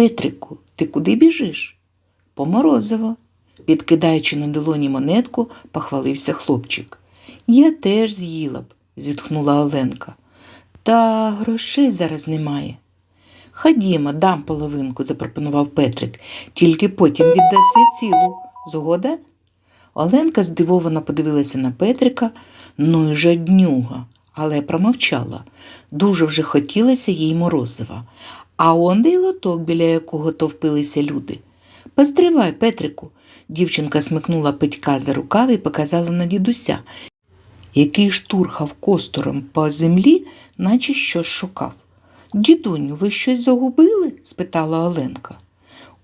Петрику, ти куди біжиш? По морозиво. Підкидаючи на долоні монетку, похвалився хлопчик. Я теж з'їла б, зітхнула Оленка. Та грошей зараз немає. Ходімо, дам половинку, запропонував Петрик, тільки потім віддаси цілу. Згода? Оленка здивовано подивилася на Петрика, ну й жаднюга, але промовчала. Дуже вже хотілося їй морозива. А он де й лоток, біля якого товпилися люди. Постривай, Петрику. Дівчинка смикнула Петька за рукав і показала на дідуся, який штурхав костором по землі, наче щось шукав. Дідуню, ви щось загубили? спитала Оленка.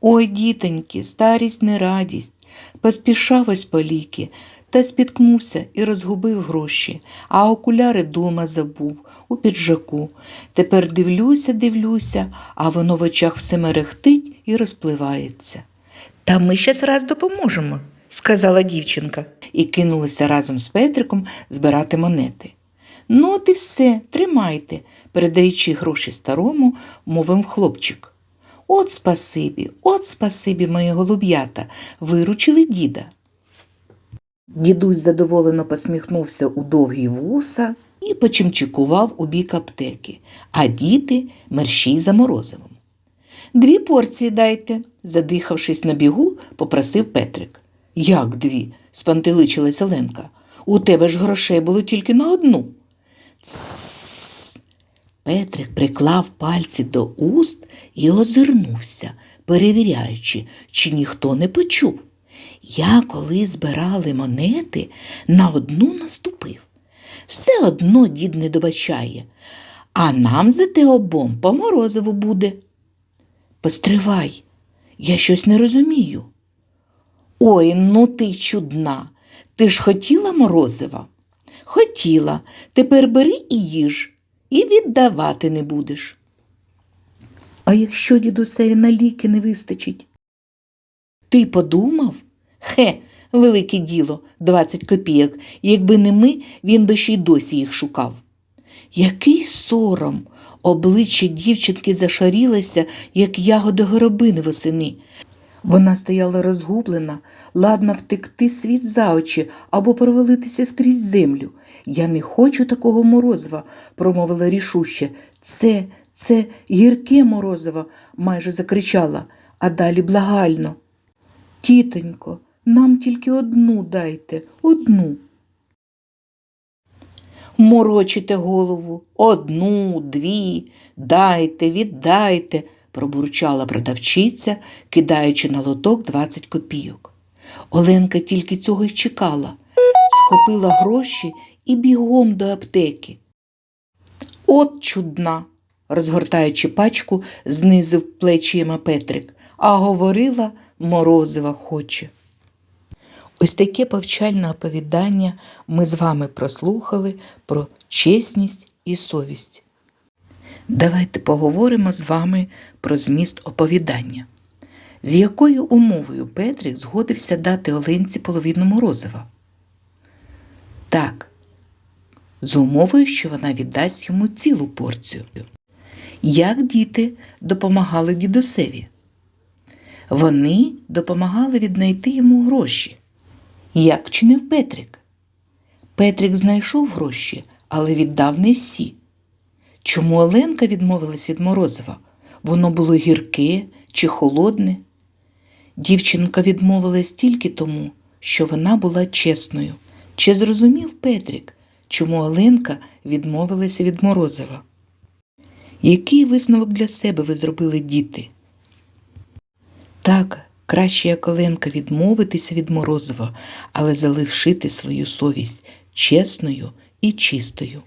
Ой, дітоньки, старість не радість. Поспішав ось по ліки, та спіткнувся і розгубив гроші, а окуляри дома забув, у піджаку. Тепер дивлюся, дивлюся, а воно в очах все мерехтить і розпливається. Та ми щас раз допоможемо, сказала дівчинка і кинулася разом з Петриком збирати монети. Ну, от і все, тримайте, передаючи гроші старому, мовив хлопчик. От спасибі, от спасибі, мої голуб'ята, виручили діда. Дідусь задоволено посміхнувся у довгі вуса і почимчикував у бік аптеки, а діти мерщій за морозивом. Дві порції дайте, задихавшись на бігу, попросив Петрик. Як дві? спантеличилась Оленка. У тебе ж грошей було тільки на одну. Тссс. Петрик приклав пальці до уст і озирнувся, перевіряючи, чи ніхто не почув. Я, коли збирали монети, на одну наступив. Все одно дід не добачає, а нам за те обом по морозиву буде. Постривай, я щось не розумію. Ой, ну ти чудна. Ти ж хотіла морозива? Хотіла. Тепер бери і їж, і віддавати не будеш. А якщо дідусеві на ліки не вистачить? Ти подумав? Хе, велике діло, 20 копійок. Якби не ми, він би ще й досі їх шукав. Який сором! Обличчя дівчинки зашарілося, як ягоди горобини восени. Вона стояла розгублена, ладна втекти світ за очі або провалитися скрізь землю. Я не хочу такого морозива, промовила рішуще. Це, це гірке морозиво, майже закричала, а далі благально. Тітонько, нам тільки одну дайте, одну. Морочите голову одну, дві, дайте, віддайте, пробурчала продавчиця, кидаючи на лоток 20 копійок. Оленка тільки цього й чекала, схопила гроші і бігом до аптеки. От чудна, розгортаючи пачку, знизив плечима Петрик, а говорила морозива хоче. Ось таке повчальне оповідання ми з вами прослухали про чесність і совість. Давайте поговоримо з вами про зміст оповідання. З якою умовою Петрик згодився дати Оленці половину морозива? Так, з умовою, що вона віддасть йому цілу порцію. Як діти допомагали дідусеві? Вони допомагали віднайти йому гроші. Як чинив Петрик? Петрик знайшов гроші, але віддав не всі. Чому Оленка відмовилась від морозива? Воно було гірке чи холодне? Дівчинка відмовилась тільки тому, що вона була чесною. Чи зрозумів Петрик, чому Оленка відмовилася від морозива? Який висновок для себе ви зробили, діти? Так, краще Яколенка відмовитися від морозива, але залишити свою совість чесною і чистою.